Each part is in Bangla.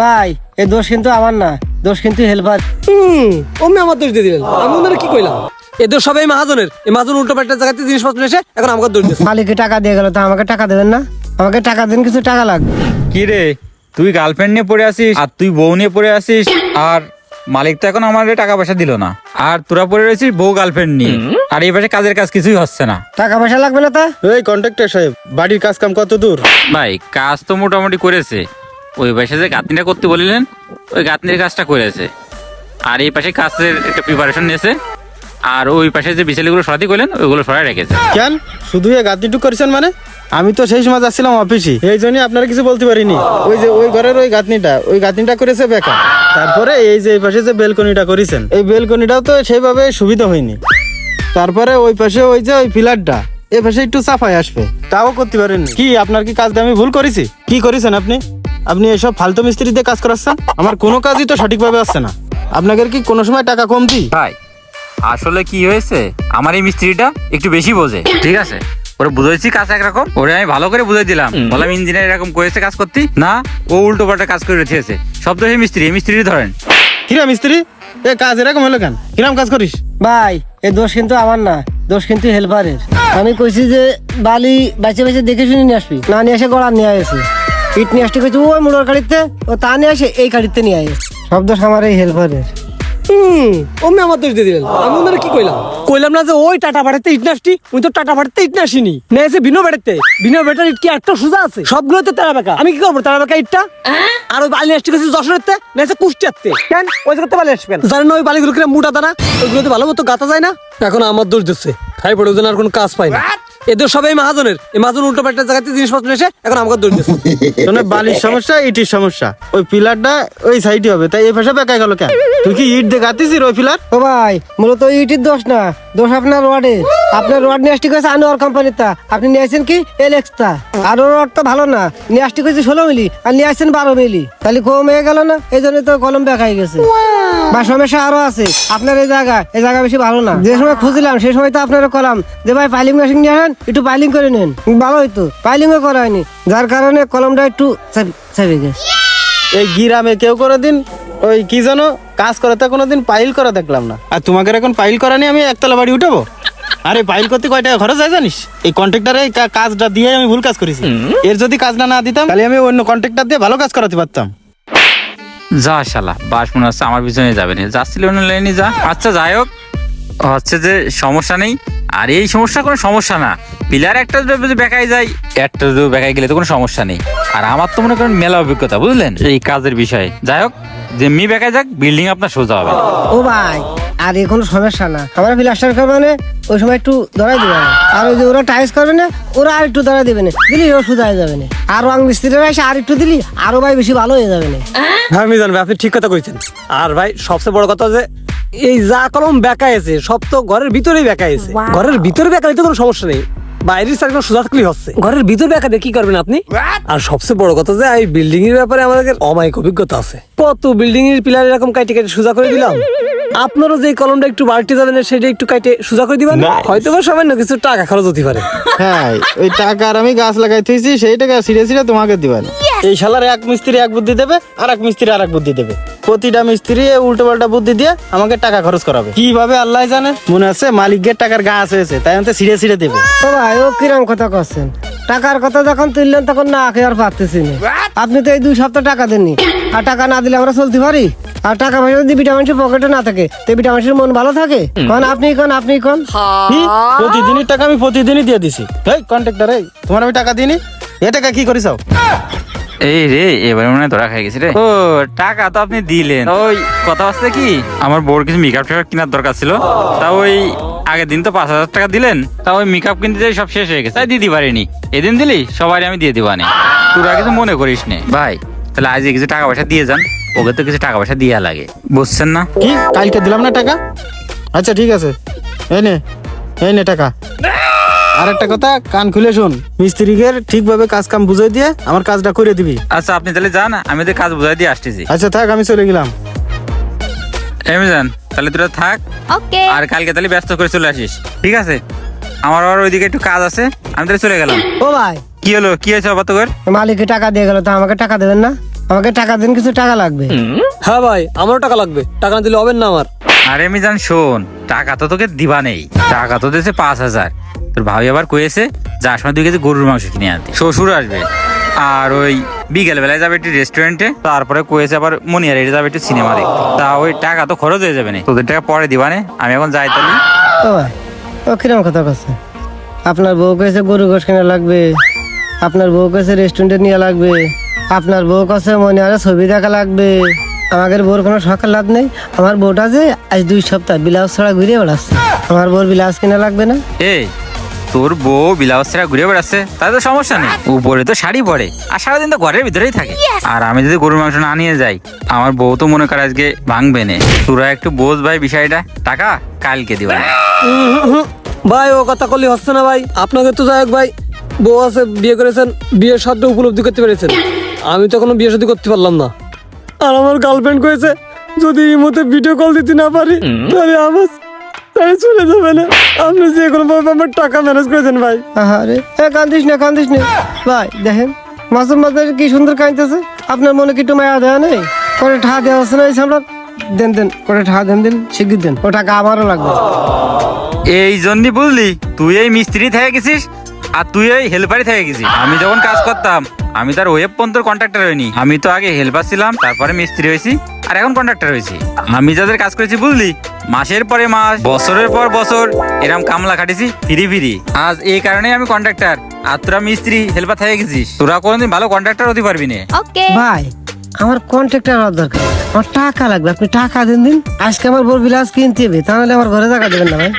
ভাই এই দোষ কিন্তু আমার না দোষ কিন্তু হেল্পার। হুম অমনি আমার দোষ দিয়ে দিলেন। আমি ওনারা কি কইলাম? এদের সবাই মাহাজনের। এই মাহাজন উল্টো পাল্টা জায়গাতে জিনিসপত্র এসে এখন আমাকে দোষ দিচ্ছে মালিককে টাকা দিয়ে গেল তো আমাকে টাকা দেবেন না? আমাকে টাকা দেন কিছু টাকা লাগবে। কি রে তুই গার্লফ্রেন্ড নিয়ে পড়ে আসিস আর তুই বউ নিয়ে পড়ে আসিস আর মালিক তো এখন আমার টাকা পয়সা দিল না। আর তোরা পড়ে রয়েছিস বউ গার্লফ্রেন্ড নিয়ে। আর এই পাশে কাজের কাজ কিছুই হচ্ছে না। টাকা পয়সা লাগবে না তা? এই কন্ট্রাক্টর সাহেব বাড়ির কাজ কাম কত দূর? ভাই কাজ তো মোটামুটি করেছে। ওই পাশে যে গাঁথনিটা করতে বলিলেন, ওই গাঁথনির কাজটা করেছে। আর এই পাশে কাজের একটা প্রিপারেশন নিয়েছে। আর ওই পাশে যে বিছালিগুলো সরাতে করলেন ওইগুলো সরাই রেখেছে। কেন? শুধু এই গাদিটুক করেছেন মানে? আমি তো সেই সময় যাচ্ছিলাম অফিসে এই জন্যই আপনারা কিছু বলতে পারিনি। ওই যে ওই ঘরের ওই গাঁথনিটা ওই গাঁথনিটা করেছে বেকার। তারপরে এই যে এই পাশে যে বেলকনিটা করেছেন, এই বেলকনিটাও তো সেইভাবে সুবিধা হয়নি। তারপরে ওই পাশে ওই যে ওই পিলারটা এই পাশে একটু সাফাই আসবে। তাও করতে পারেন কি, আপনার কি কাজটা আমি ভুল করেছি? কি করেছেন আপনি? আপনি এসব ফালতু মিস্ত্রি কাজ করাচ্ছেন আমার কোনো কাজই তো সঠিকভাবে আসছে না। আপনাদের কি কোনো সময় টাকা কম দিই? ভাই আসলে কি হয়েছে? আমার এই মিস্ত্রিটা একটু বেশি বোঝে। ঠিক আছে। ওরে বুঝাইছি কাজ একরকম। ওরে আমি ভালো করে বুঝাই দিলাম। বললাম ইঞ্জিনিয়ার এরকম করেছে কাজ করতে? না ও উল্টো পাল্টা কাজ করে রেখেছে। সব তো সেই মিস্ত্রি। এই মিস্ত্রি ধরেন। কিরা মিস্ত্রি? এ কাজ এরকম হলো কেন? কিরাম কাজ করিস? ভাই এই দোষ কিন্তু আমার না। দোষ কিন্তু হেল্পারের। আমি কইছি যে বালি বেঁচে বেঁচে দেখে শুনে নিয়ে আসবি। না নিয়ে এসে গড়া নিয়ে আসে ইট নিয়ে আসতে কইছি ওই মুড়োর গাড়িতে? ও তা নিয়ে আসে এই গাড়িতে নিয়ে আসে সব দোষ আমার এই হেল্পারের। হুম আমার দোষ দিয়ে দিলেন। আমি ওনারা কি কইলাম? কইলাম না যে ওই টাটা বাড়িতে ইট নাসটি ওই তো টাটা বাড়িতে ইট নাসিনি না এসে বিনো বাড়িতে। বিনো বেটার ইট কি একটা সোজা আছে। সবগুলোতে তারা বেকা আমি কি করব তারা বেকা ইটটা আর ওই বালি নাসটি গেছে যশোরেতে না এসে কুষ্টিয়াতে। কেন? ওই জায়গাতে বালি আসবেন? জানেন না ওই বালিগুলো কিরম মোটা দানা? ওইগুলোতে ভালো মতো গাতা যায় না? এখন আমার দোষ দিচ্ছে। খাই পড়ে ওজন আর কোনো কাজ পাই না। এদের সবাই মাহাজনের। এই মাহাজন উল্টো পাল্টা জায়গাতে জিনিসপত্র এসে এখন আমাকে দৌড় দিচ্ছে শোনে বালির সমস্যা ইটির সমস্যা। ওই পিলারটা ওই সাইডে হবে। তাই এই পাশে বেকায় গেল কেন? তুই কি ইট দিয়ে গাতিস ওই পিলার? ও ভাই মূলত ওই ইটির দোষ না। দোষ আপনার রডের আপনার রড নিয়ে আসতে কইছে আনোয়ার কোম্পানির তা আপনি নিয়ে আসছেন কি? এলেক্স তা আর ওর রড তো ভালো না। নিয়ে আসতে কইছে ষোলো মিলি আর নিয়ে আসছেন বারো মিলি। তাহলে কম হয়ে গেল না? এই জন্য তো কলম দেখাই গেছে। বা সমস্যা আরও আছে। আপনার এই জায়গা এই জায়গা বেশি ভালো না। যে সময় খুঁজলাম সেই সময় তো আপনার কলাম। যে ভাই পাইলিং মেশিন নিয়ে আসেন একটু পাইলিং করে নেন। ভালো হইতো। পাইলিংও করা হয়নি। যার কারণে কলমটা একটু চাপে গেছে। এই গিরামে কেউ করে দিন। ওই কি জানো? কাজ করাতে কোনোদিন পাইল করা দেখলাম না। আর তোমাকে এখন পাইল করা নিয়ে আমি একতলা বাড়ি উঠাবো? আরে পাইল করতে কয় টাকা খরচ হয় জানিস? এই কন্ট্রাক্টারে এই কাজটা দিয়ে আমি ভুল কাজ করেছি। এর যদি কাজটা না দিতাম তাহলে আমি অন্য কন্ট্রাক্টর দিয়ে ভালো কাজ করাতে পারতাম। যা শালা বাস মনে হচ্ছে আমার পিছনে যাবে না। যাচ্ছিল অন্য লাইনে যা। আচ্ছা যাই হোক। হচ্ছে যে সমস্যা নেই। আর এই সমস্যা কোনো সমস্যা না। পিলার একটা যদি বেকাই যায় একটা যদি বেকাই গেলে তো কোনো সমস্যা নেই। আর আমার তো মনে করেন মেলা অভিজ্ঞতা বুঝলেন? এই কাজের বিষয়ে। যাই হোক। যেমনি বেকাই যাক বিল্ডিং আপনার সোজা হবে। ও ভাই আর এ কোনো সমস্যা না। আমরা প্লাস্টার করবে না ওই সময় একটু ধরাই দিবে না। আর ওই যে ওরা টাইস করবে না ওরা আর একটু ধরাই দেবে না। দিলি ও সুদা হয়ে যাবে না। আর রং মিস্ত্রিরা এসে আর একটু দিলি আরও ভাই বেশি ভালো হয়ে যাবে না। হ্যাঁ মিজান ভাই আপনি ঠিক কথা কইছেন। আর ভাই সবচেয়ে বড় কথা যে এই যা কলম বেকা আছে সব তো ঘরের ভিতরেই বেকা আছে। ঘরের ভিতরে বেকালে তো কোনো সমস্যা নেই। বাইরের সাইড সোজা থাকলেই হচ্ছে। ঘরের ভিতর বেকা দিয়ে কি করবেন আপনি? আর সবচেয়ে বড় কথা যে এই বিল্ডিং এর ব্যাপারে আমাদের অমায়িক অভিজ্ঞতা আছে। কত বিল্ডিং এর পিলার এরকম কাটি কাটি সোজা করে দিলাম? আপনারও যে কলমটা একটু বাড়তে যাবেন সেটা একটু কাটে সোজা করে দিবেন? হয়তো বা সামান্য কিছু টাকা খরচ হতে পারে। হ্যাঁ ওই টাকা আর আমি গাছ লাগাই থইছি সেই টাকা সিরে সিরে তোমাকে দিবেন। এই শালার এক মিস্ত্রি এক বুদ্ধি দেবে আর এক মিস্ত্রি আর এক বুদ্ধি দেবে। প্রতিটা মিস্ত্রি উল্টো পাল্টা বুদ্ধি দিয়ে আমাকে টাকা খরচ করাবে। কীভাবে আল্লাহ জানে? মনে আছে মালিকের টাকার গাছ হয়েছে তাই আমি সিরে সিরে দেবে। ও ভাই ও কিরম কথা করছেন টাকার কথা যখন তুললেন তখন না খেয়ে আর পারতেছি না। আপনি তো এই দুই সপ্তাহ টাকা দেননি। আর টাকা না দিলে আমরা চলতে পারি? আর টাকা পয়সা যদি ভিটামিনসের পকেটে না থাকে তো ভিটামিনসের মন ভালো থাকে? কোন আপনি কোন আপনি কোন? প্রতিদিনই টাকা আমি প্রতিদিনই দিয়ে দিছি। এই কন্ট্রাক্টর এই তোমার আমি টাকা দিইনি? এ টাকা কি করিস এই রে এবার মনে ধরা খাই গেছি রে। ও টাকা তো আপনি দিলেন। ওই কথা হচ্ছে কি আমার বউর কিছু মেকআপ টেকআপ কেনার দরকার ছিল। তা ওই আগের দিন তো পাঁচ হাজার টাকা দিলেন তা ওই মেকআপ কিনতে যাই সব শেষ হয়ে গেছে। তাই দিতে পারিনি। এদিন দিলি সবাই আমি দিয়ে দিবানি। তোরা কিছু মনে করিস নে। ভাই তাহলে আজ কিছু টাকা পয়সা দিয়ে যান ওকে তো কিছু টাকা পয়সা দিয়া লাগে। বুঝছেন না? কি? কালকে দিলাম না টাকা? আচ্ছা ঠিক আছে। এই নে এই নে টাকা। আর একটা কথা কান খুলে শোন। মিস্ত্রিকে ঠিকভাবে কাজ কাম বুঝাই দিয়ে আমার কাজটা করে দিবি। আচ্ছা আপনি তাহলে যান আমি ওদের কাজ বুঝাই দিয়ে আসতেছি। আচ্ছা থাক আমি চলে গেলাম। এমনি যান তাহলে তোরা থাক। ওকে। আর কালকে তাহলে ব্যস্ত করে চলে আসিস। ঠিক আছে? আমার আবার ওইদিকে একটু কাজ আছে আমি তাহলে চলে গেলাম। ও ভাই। কি হলো? কি হয়েছে আবার তোর? মালিককে টাকা দিয়ে গেল তো আমাকে টাকা দেবেন না? আমাকে টাকা দিন কিছু টাকা লাগবে। হ্যাঁ ভাই আমারও টাকা লাগবে। টাকা না দিলে হবে না আমার। আরে আমি জান শোন টাকা তো তোকে দিবা নেই। টাকা তো দিয়েছে পাঁচ হাজার। তোর ভাবি আবার কয়েছে যার সময় দুই কেজি গরুর মাংস কিনে আনতে। শ্বশুর আসবে। আর ওই বিকেল বেলায় যাবে একটি রেস্টুরেন্টে তারপরে কয়েছে আবার মনিয়ার যাবে একটু সিনেমা দেখতে। তা ওই টাকা তো খরচ হয়ে যাবে না। তোদের টাকা পরে দিবা নে আমি এখন যাই তাহলে। ও কিরম কথা কথা আপনার বউ কাছে গরু গোশ কেনা লাগবে আপনার বউ কাছে রেস্টুরেন্টে নিয়ে লাগবে আপনার বউ কাছে মনে হয় ছবি দেখা লাগবে। আমাদের বউর কোনো সকাল লাভ নেই। আমার বউটা যে আজ দুই সপ্তাহ ব্লাউজ ছাড়া ঘুরে বেড়াচ্ছে। আমার বউর ব্লাউজ কিনা লাগবে না। এই তোর বউ বিলাস ছাড়া ঘুরে বেড়াচ্ছে তাহলে তো সমস্যা নেই। উপরে তো শাড়ি পরে আর সারাদিন তো ঘরের ভিতরেই থাকে। আর আমি যদি গরুর মাংস না নিয়ে যাই আমার বউ তো মনে করে আজকে ভাঙবে নে। তোরা একটু বোঝ ভাই বিষয়টা। টাকা কালকে দিবা। ভাই ও কথা করলে হচ্ছে না ভাই। আপনাকে তো যাই হোক ভাই বউ আছে বিয়ে করেছেন বিয়ের সাথে উপলব্ধি করতে পেরেছেন। আমি তো কোনো বিয়ে শাদী করতে পারলাম না। আর আমার গার্লফ্রেন্ড কয়েছে যদি এই মধ্যে ভিডিও কল দিতে না পারি তাহলে আমার তাহলে চলে যাবে না। আপনি যে কোনো ভাবে আমার টাকা ম্যানেজ করে দেন ভাই। আরে এ কান্দিস না কান্দিস না। ভাই দেখেন মাসুম মাসের কি সুন্দর কাঁদতেছে। আপনার মনে কি মায়া দেওয়া নেই? করে ঠা দেওয়া আছে না এই সামলা দেন দেন করে ঠা দেন দেন শিগগির দেন। ও টাকা আমারও লাগবে। এই জন্যই বুঝলি তুই এই মিস্ত্রি থেকে গেছিস আর তুই এই হেল্পারই থেকে গেছিস। আমি যখন কাজ করতাম আমি তার ওয়েব পর্যন্ত কন্ট্রাক্টর হইনি। আমি তো আগে হেল্পার ছিলাম তারপরে মিস্ত্রি হয়েছি আর এখন কন্ট্রাক্টর হয়েছি। আমি যাদের কাজ করেছি বুঝলি? মাসের পরে মাস বছরের পর বছর এরম কামলা খাটিছি ফিরি ফিরি। আজ এই কারণে আমি কন্ট্রাক্টর আর তোরা মিস্ত্রি হেল্পার থেকে গেছিস। তোরা কোনোদিন ভালো কন্ট্রাক্টর হতে পারবি না। ওকে ভাই আমার কন্ট্রাক্টর হওয়ার দরকার। আমার টাকা লাগবে আপনি টাকা দিন দিন। আজকে আমার বড় বিলাস কিনতে হবে তাহলে আমার ঘরে টাকা দেবেন না ভাই।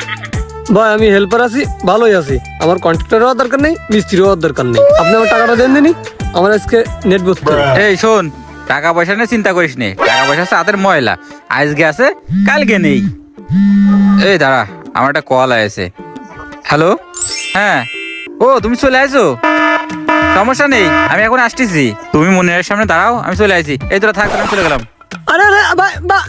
ভাই আমি হেল্পার আছি ভালোই আছি। আমার কন্ট্রাক্টর হওয়ার দরকার নেই মিস্ত্রি হওয়ার দরকার নেই। আপনি আমার টাকাটা দেন দিনই আমার আজকে নেট বসতে। এই শোন টাকা পয়সা নিয়ে চিন্তা করিস নে। টাকা পয়সা আছে হাতের ময়লা। আজকে আছে কালকে নেই। এই দাঁড়া আমার একটা কল আছে হ্যালো? হ্যাঁ। ও তুমি চলে আসো সমস্যা নেই আমি এখন আসতেছি। তুমি মনের সামনে দাঁড়াও আমি চলে আসি এই তোরা থাক আমি চলে গেলাম। আরে আরে ভাই বা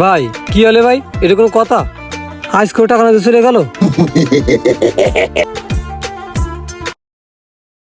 ভাই কি হলে ভাই? এটা কোনো কথা? আজকেও টাকা দিয়ে চলে গেল?